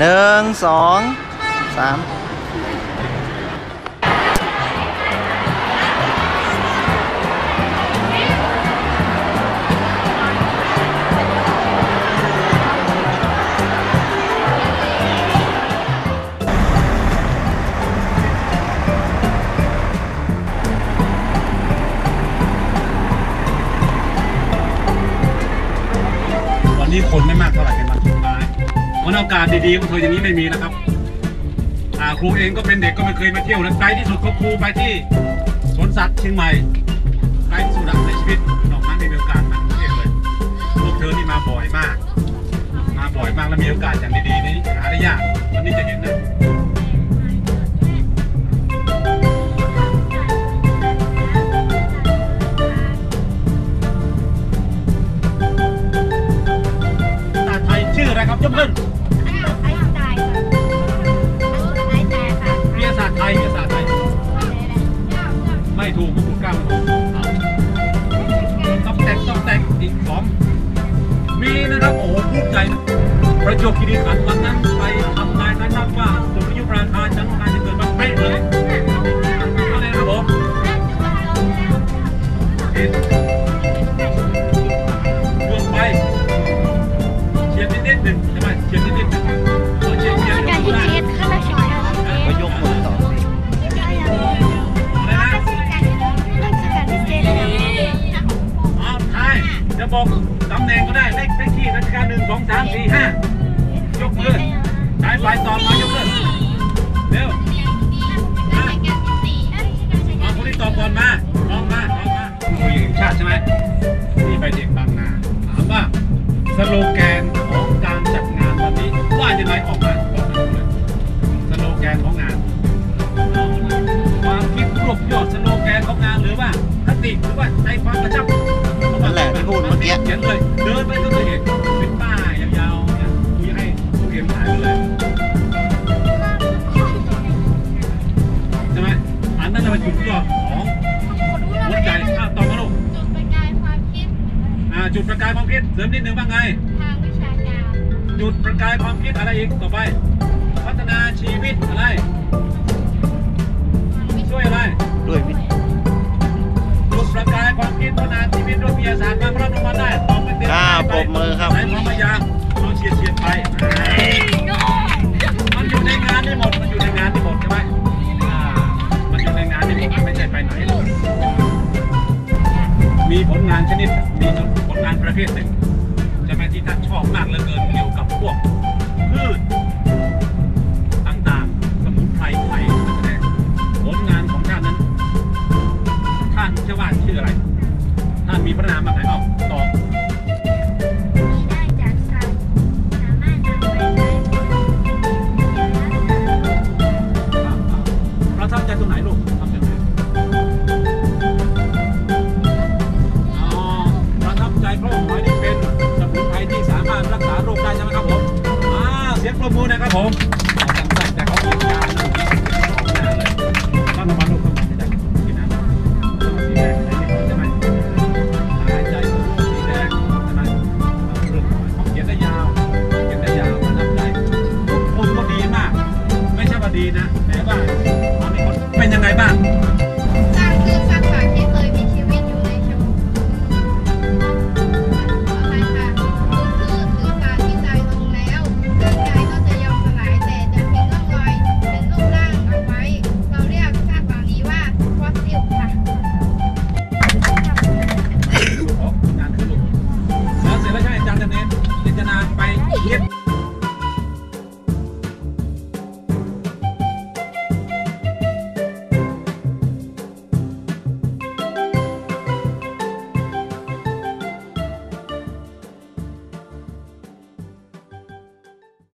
หนึ่งสองสามาสดีๆของเธออย่างนี้ไม่มีนะครับอ่าครูเองก็เป็นเด็กก็ไม่เคยมาเที่ยวนะไกลที่สุดก็ครูไปที่สวนสัตว์เชียงใหม่ไกลที่สุดในชีวิตนอกนั้นไม่มีโอกาสมากรุงเทพเลยพวกเธอนี่มาบ่อยมาก มาบ่อยมากแล้วมีโอกาสอย่างดีๆนี่หาได้ยากวันนี้จะเห็นนะตาไทยชื่ออะไรครับยกขึ้น ใจนะประจวบคีรีขันธ์วันนั้นไปทำนายนะครับว่าสุริยุปราคาจันทร์อังารจะเกิดวันเป๊ะเลยอะไรนะครับผมดวงไปเฉียดนิดๆหนึ่งใช่ไหมเฉียดนิดๆหนึ่งเอเฉียดเฉียดการที่ได้เช็ดข้าราชการก็ยกมือต่อสิอะไรนะราชการที่เช็ดอ้าวทายจะบอกตำแหน่งก็ได้เลขาหนึ่งสองสามสี่ห้ายกมือสายไฟตอนมายกมือเร็วมาเอาคนที่ตอบก่อนมาลองมาลองมาคุยแห่งชาติใช่ไหมนี่ไปเด็กบางนาถามว่าสโลแกนของการจัดงานวันนี้ว่ายังไงออกมาบอกมาเลยสโลแกนของงานความคิดรวบยอดสโลแกนของงานหรือว่าคติหรือว่าใจความกระชับนั่นแหละที่พูดเมื่อกี้เขียนเลย จะเป็นจุดยอดของหัวใจอ้าวต่อมาลูกจุดประกายความคิด อ่า จุดประกายความคิดเสริมนิดนึงว่าไง ทางวิชาการ จุดประกายความคิดอะไรอีกต่อไป เ